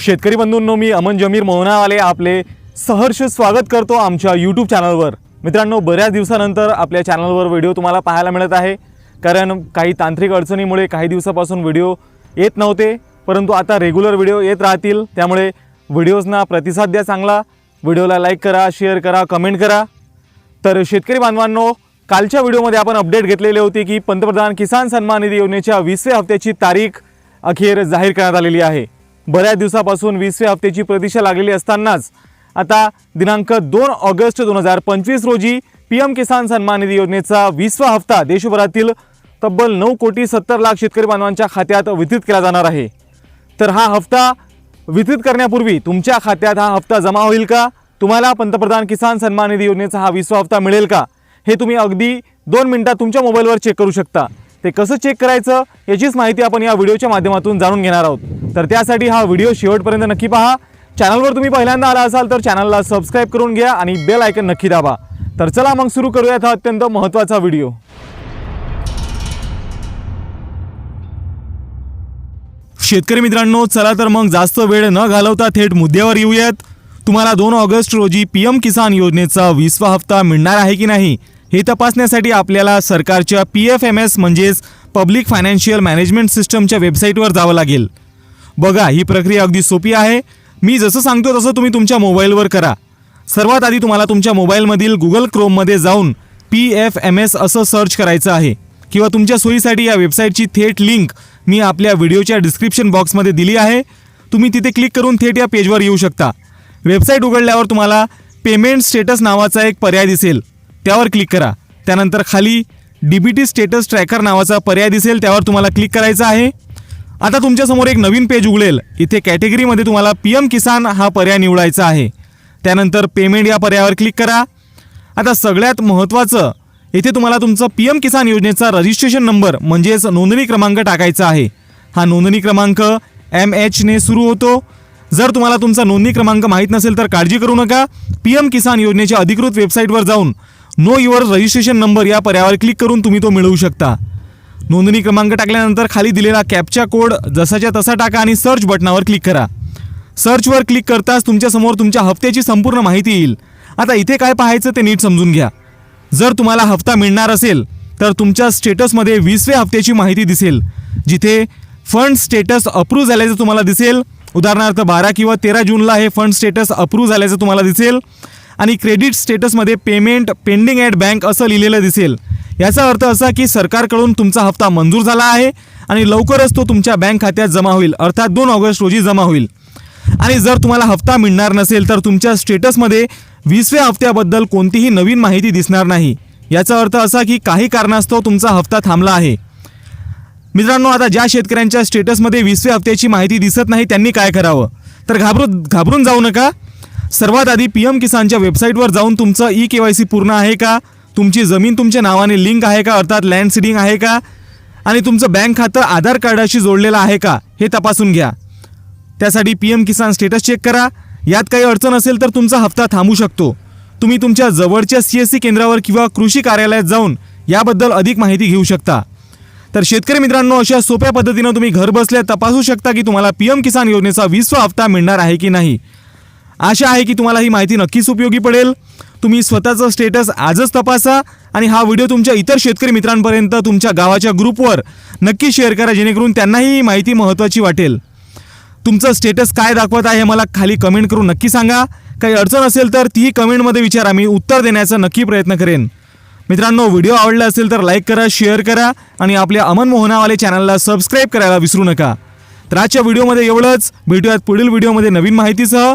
शेतकरी बंधूंनो मी अमन जमीर मोहनावाले आपले सहर्ष स्वागत करतो आमच्या यूट्यूब चॅनलवर मित्रांनो बऱ्याच दिवसानंतर आपल्या चॅनलवर व्हिडिओ तुम्हाला पाहायला मिळत आहे. कारण काही तांत्रिक अडचणीमुळे काही दिवसापासून व्हिडिओ येत नव्हते परंतु आता रेग्युलर व्हिडिओ येत राहतील. त्यामुळे व्हिडिओजना प्रतिसाद द्या चांगला. व्हिडिओला लाईक करा शेअर करा कमेंट करा. तर शेतकरी बांधवांनो कालच्या व्हिडिओमध्ये आपण अपडेट घेतलेले होते की पंतप्रधान किसान सन्मान निधी योजनेच्या वीसव्या हप्त्याची तारीख अखेर जाहीर करण्यात आलेली आहे. बऱ्याच दिवसापासून वीसव्या हप्त्याची प्रतीक्षा लागलेली असतानाच आता दिनांक दोन ऑगस्ट दोन हजार पंचवीस रोजी पी एम किसान सन्मान निधी योजनेचा वीसवा हप्ता देशभरातील तब्बल नऊ कोटी सत्तर लाख शेतकरी बांधवांच्या खात्यात वितरित केला जाणार आहे. तर हा हप्ता वितरित करण्यापूर्वी तुमच्या खात्यात हा हप्ता जमा होईल का? तुम्हाला पंतप्रधान किसान सन्मान निधी योजनेचा हा विसवा हप्ता मिळेल का? हे तुम्ही अगदी दोन मिनिटात तुमच्या मोबाईलवर चेक करू शकता. ते कसं चेक करायचं याचीच माहिती आपण या व्हिडिओच्या माध्यमातून जाणून घेणार आहोत. तर त्यासाठी हा व्हिडिओ शेवटपर्यंत नक्की पहा. चॅनलवर तुम्ही पहिल्यांदा आला असाल तर चॅनलला सबस्क्राईब करून घ्या आणि बेल आयकन नक्की दाबा. तर चला मग सुरू करूयात हा अत्यंत महत्त्वाचा व्हिडिओ शेतकरी मित्रांनो चला तर मग जास्त वेळ न घालवता थेट मुद्द्यावर येऊयात. तुम्हाला दोन ऑगस्ट रोजी पी एम किसान योजनेचा वीसवा हप्ता मिळणार आहे की नाही? हे तपासण्यासाठी आपल्याला सरकारच्या पी एफ एम एस म्हणजेच पब्लिक फायनान्शियल मॅनेजमेंट सिस्टमच्या वेबसाईटवर जावं लागेल. बघा ही प्रक्रिया अगदी सोपी आहे. मी जसं सांगतो तसं तुम्ही तुमच्या मोबाईलवर करा. सर्वात आधी तुम्हाला तुमच्या मोबाईलमधील गुगल क्रोममध्ये जाऊन पी एफ एम एस असं सर्च करायचं आहे. किंवा तुमच्या सोयीसाठी या वेबसाईटची थेट लिंक मी आपल्या व्हिडिओच्या डिस्क्रिप्शन बॉक्समध्ये दिली आहे. तुम्ही तिथे क्लिक करून थेट या पेजवर येऊ शकता. वेबसाईट उघडल्यावर तुम्हाला पेमेंट स्टेटस नावाचा एक पर्याय दिसेल. त्यावर क्लिक करा. त्यानंतर खाली D B T status tracker नावाचा पर्याय दिसेल त्यावर तुम्हाला क्लिक करायचं आहे. आता तुमच्यासमोर एक नवीन पेज उघडेल. इथे कॅटेगरीमध्ये तुम्हाला पी एम किसान हा पर्याय निवडायचा आहे. त्यानंतर पेमेंट या पर्यायावर क्लिक करा. आता सगळ्यात महत्त्वाचं इथे तुम्हाला तुमचा पी एम किसान योजनेचा रजिस्ट्रेशन नंबर म्हणजेच नोंदणी क्रमांक टाकायचा आहे. हा नोंदणी क्रमांक एम एचने सुरू होतो. जर तुम्हाला तुमचा नोंदणी क्रमांक माहीत नसेल तर काळजी करू नका. पी एम किसान योजनेच्या अधिकृत वेबसाईटवर जाऊन नो युअर रजिस्ट्रेशन नंबर या पर्यायावर क्लिक करून तुम्ही तो मिळवू शकता. नोंदणी क्रमांक टाकल्यानंतर खाली दिलेला कॅपचा कोड जसाच्या तसा टाका आणि सर्च बटनावर क्लिक करा. सर्चवर क्लिक करताच तुमच्यासमोर तुमच्या हप्त्याची संपूर्ण माहिती येईल. आता इथे काय पाहायचं ते नीट समजून घ्या. जर तुम्हाला हप्ता मिळणार असेल तर तुमच्या स्टेटसमध्ये वीसव्या हप्त्याची माहिती दिसेल. जिथे फंड स्टेटस अप्रूव्ह झाल्याचं तुम्हाला दिसेल. उदाहरणार्थ बारा किंवा तेरा जूनला हे फंड स्टेटस अप्रूव्ह झाल्याचं तुम्हाला दिसेल. आणि क्रेडिट स्टेटसमध्ये पेमेंट पेंडिंग ॲट बँक असं लिहिलेलं दिसेल. याचा अर्थ असा की सरकारकडून तुमचा हप्ता मंजूर झाला आहे आणि लवकरच तो तुमच्या बँक खात्यात जमा होईल. अर्थात दोन ऑगस्ट रोजी जमा होईल. आणि जर तुम्हाला हप्ता मिळणार नसेल तर तुमच्या स्टेटसमध्ये वीसव्या हप्त्याबद्दल कोणतीही नवीन माहिती दिसणार नाही. याचा अर्थ असा की काही कारणास्तव तुमचा हप्ता थांबला आहे. मित्रांनो आता ज्या शेतकऱ्यांच्या स्टेटसमध्ये वीसव्या हप्त्याची माहिती दिसत नाही त्यांनी काय करावं? तर घाबरून घाबरून जाऊ नका. सर्वात आधी पी एम किसानच्या वेबसाईटवर जाऊन तुमचं ई के वाय सी पूर्ण आहे का? तुमची जमीन तुमच्या नावाने लिंक आहे का? अर्थात लँड सीडिंग आहे का? आणि तुमचं बँक खातं आधार कार्डाशी जोडलेलं आहे का? हे तपासून घ्या. त्यासाठी P M Kisan status check करा. यात काही अडचण असेल तर तुमचा हप्ता थांबू शकतो. तुम्ही तुमच्या जवळच्या सी एस सी केंद्रावर किंवा कृषी कार्यालयात जाऊन याबद्दल अधिक माहिती घेऊ शकता. तर शेतकरी मित्रांनो अशा सोप्या पद्धतीनं तुम्ही घर बसल्या तपासू शकता की तुम्हाला पी एम किसान योजनेचा वीसवा हप्ता मिळणार आहे की नाही. आशा आहे की तुम्हाला ही माहिती नक्कीच उपयोगी पडेल. तुम्ही स्वतःचं स्टेटस आजच तपासा आणि हा व्हिडिओ तुमच्या इतर शेतकरी मित्रांपर्यंत तुमच्या गावाच्या ग्रुपवर नक्की शेअर करा जेणेकरून त्यांनाही ही माहिती महत्त्वाची वाटेल. तुमचं स्टेटस काय दाखवत आहे हे मला खाली कमेंट करून नक्की सांगा. काही अडचण असेल तर तीही कमेंटमध्ये विचारा मी उत्तर देण्याचा नक्की प्रयत्न करेन. मित्रांनो व्हिडिओ आवडला असेल तर लाईक करा शेअर करा आणि आपल्या अमन मोहनावाले चॅनलला सबस्क्राईब करायला विसरू नका. तर आजच्या व्हिडिओमध्ये एवढंच. भेटूयात पुढील व्हिडिओमध्ये नवीन माहितीसह.